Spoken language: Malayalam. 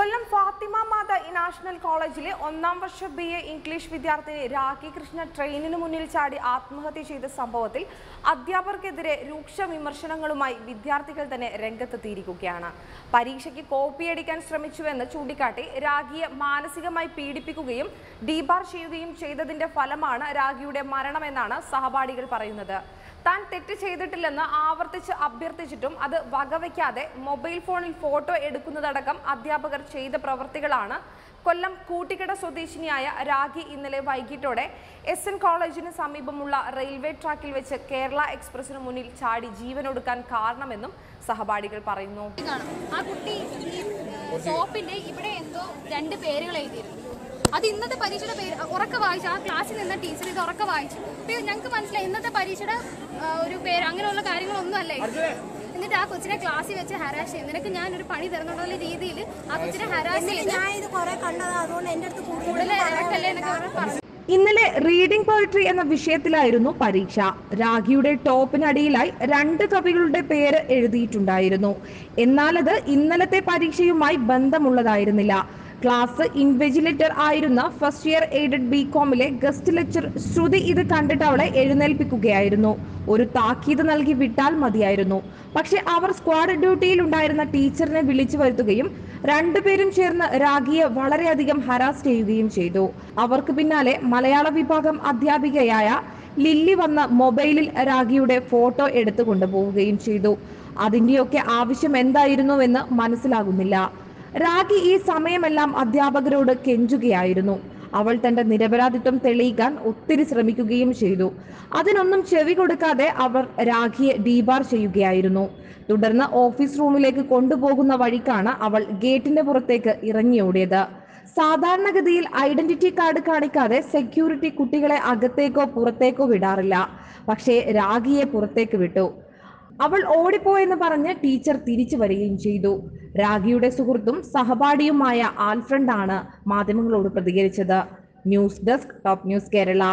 കൊല്ലം ഫാത്തിമ മാത നാഷണൽ കോളേജിലെ ഒന്നാം വർഷ ബി എ ഇംഗ്ലീഷ് വിദ്യാർത്ഥിനി രാഖി കൃഷ്ണ ട്രെയിനിന് മുന്നിൽ ചാടി ആത്മഹത്യ ചെയ്ത സംഭവത്തിൽ അധ്യാപകർക്കെതിരെ രൂക്ഷ വിമർശനങ്ങളുമായി വിദ്യാർത്ഥികൾ തന്നെ രംഗത്തെത്തിയിരിക്കുകയാണ്. പരീക്ഷയ്ക്ക് കോപ്പിയടിക്കാൻ ശ്രമിച്ചുവെന്ന് ചൂണ്ടിക്കാട്ടി രാഖിയെ മാനസികമായി പീഡിപ്പിക്കുകയും ഡീബാർ ചെയ്യുകയും ചെയ്തതിന്റെ ഫലമാണ് രാഖിയുടെ മരണമെന്നാണ് സഹപാഠികൾ പറയുന്നത്. താൻ തെറ്റ് ചെയ്തിട്ടില്ലെന്ന് ആവർത്തിച്ച് അഭ്യർത്ഥിച്ചിട്ടും അത് വകവയ്ക്കാതെ മൊബൈൽ ഫോണിൽ ഫോട്ടോ എടുക്കുന്നതടക്കം അധ്യാപകർ ചെയ്ത പ്രവൃത്തികളാണ് കൊല്ലം കൂട്ടിക്കട സ്വദേശിനിയായ രാഖി ഇന്നലെ വൈകിട്ടോടെ എസ് എൻ കോളേജിന് സമീപമുള്ള റെയിൽവേ ട്രാക്കിൽ വെച്ച് കേരള എക്സ്പ്രസിന് മുന്നിൽ ചാടി ജീവനൊടുക്കാൻ കാരണമെന്നും സഹപാഠികൾ പറയുന്നു. ആ കുട്ടി സോപ്പിന്റെ ഇവിടെ എന്തോ രണ്ട് പേരുകൾ എഴുതിയിരുന്നു അത് ഇന്നത്തെ പരീക്ഷയുടെ പേര് ഉറക്ക വായിച്ചു ആ ക്ലാസ്സിൽ നിന്ന ടീച്ചർ ഇത് ഉറക്ക വായിച്ചു. അപ്പൊ ഞങ്ങൾക്ക് മനസ്സിലായി ഇന്നത്തെ പരീക്ഷയുടെ ഒരു പേര് അങ്ങനെയുള്ള കാര്യങ്ങളൊന്നും അല്ലേ എന്നിട്ട് ആ കൊച്ചിനെ ക്ലാസ്സിൽ വെച്ച് ഹരാശ് ചെയ്യും. നിനക്ക് ഞാൻ ഒരു പണി തരുന്നുള്ള രീതിയിൽ ആ കൊച്ചിനെ ഹരാശ് ചെയ്ത് ഞാൻ ഇത് കുറെ കണ്ടതാ അതുകൊണ്ട് എന്റെ അടുത്ത് കൂടുതൽ കൂടുതൽ ഇറക്കല്ലേ എന്നൊക്കെ പറഞ്ഞു ഇന്നലെ റീഡിംഗ് പോയട്രി എന്ന വിഷയത്തിലായിരുന്നു പരീക്ഷ. രാഖിയുടെ ടോപ്പിനടിയിലായി രണ്ട് കവികളുടെ പേര് എഴുതിയിട്ടുണ്ടായിരുന്നു. എന്നാൽ അത് ഇന്നലത്തെ പരീക്ഷയുമായി ബന്ധമുള്ളതായിരുന്നില്ല. ക്ലാസ് ഇൻവെജിലേറ്റർ ആയിരുന്ന ഫസ്റ്റ് ഇയർ എയ്ഡഡ് ബി കോമിലെ ഗസ്റ്റ് ലെക്ചർ ശ്രുതി ഇത് കണ്ടിട്ട് അവളെ എഴുന്നേൽപ്പിക്കുകയായിരുന്നു. ഒരു താക്കീത് നൽകി വിട്ടാൽ മതിയായിരുന്നു. പക്ഷെ അവർ സ്ക്വാഡ് ഡ്യൂട്ടിയിൽ ഉണ്ടായിരുന്ന ടീച്ചറിനെ വിളിച്ചു വരുത്തുകയും രണ്ടുപേരും ചേർന്ന് രാഖിയെ വളരെയധികം ഹരാസ് ചെയ്യുകയും ചെയ്തു. അവർക്ക് പിന്നാലെ മലയാള വിഭാഗം അധ്യാപികയായ ലില്ലി വന്ന മൊബൈലിൽ രാഖിയുടെ ഫോട്ടോ എടുത്തു കൊണ്ടുപോവുകയും ചെയ്തു. അതിന്റെയൊക്കെ ആവശ്യം എന്തായിരുന്നുവെന്ന് മനസ്സിലാകുന്നില്ല. രാഖി ഈ സമയമെല്ലാം അധ്യാപകരോട് കെഞ്ചുകയായിരുന്നു. അവൾ തന്റെ നിരപരാധിത്വം തെളിയിക്കാൻ ഒത്തിരി ശ്രമിക്കുകയും ചെയ്തു. അതിനൊന്നും ചെവി കൊടുക്കാതെ അവർ രാഖിയെ ഡീബാർ ചെയ്യുകയായിരുന്നു. തുടർന്ന് ഓഫീസ് റൂമിലേക്ക് കൊണ്ടുപോകുന്ന വഴിക്കാണ് അവൾ ഗേറ്റിന്റെ പുറത്തേക്ക് ഇറങ്ങിയോടിയത്. സാധാരണഗതിയിൽ ഐഡന്റിറ്റി കാർഡ് കാണിക്കാതെ സെക്യൂരിറ്റി കുട്ടികളെ അകത്തേക്കോ പുറത്തേക്കോ വിടാറില്ല. പക്ഷേ രാഖിയെ പുറത്തേക്ക് വിട്ടു. അവൾ ഓടിപ്പോയെന്ന് പറഞ്ഞ് ടീച്ചർ തിരിച്ചു വരികയും ചെയ്തു. രാഖിയുടെ സുഹൃത്തും സഹപാഠിയുമായ ആൽഫ്രണ്ട് ആണ് മാധ്യമങ്ങളോട് പ്രതികരിച്ചത്. News desk top news Kerala.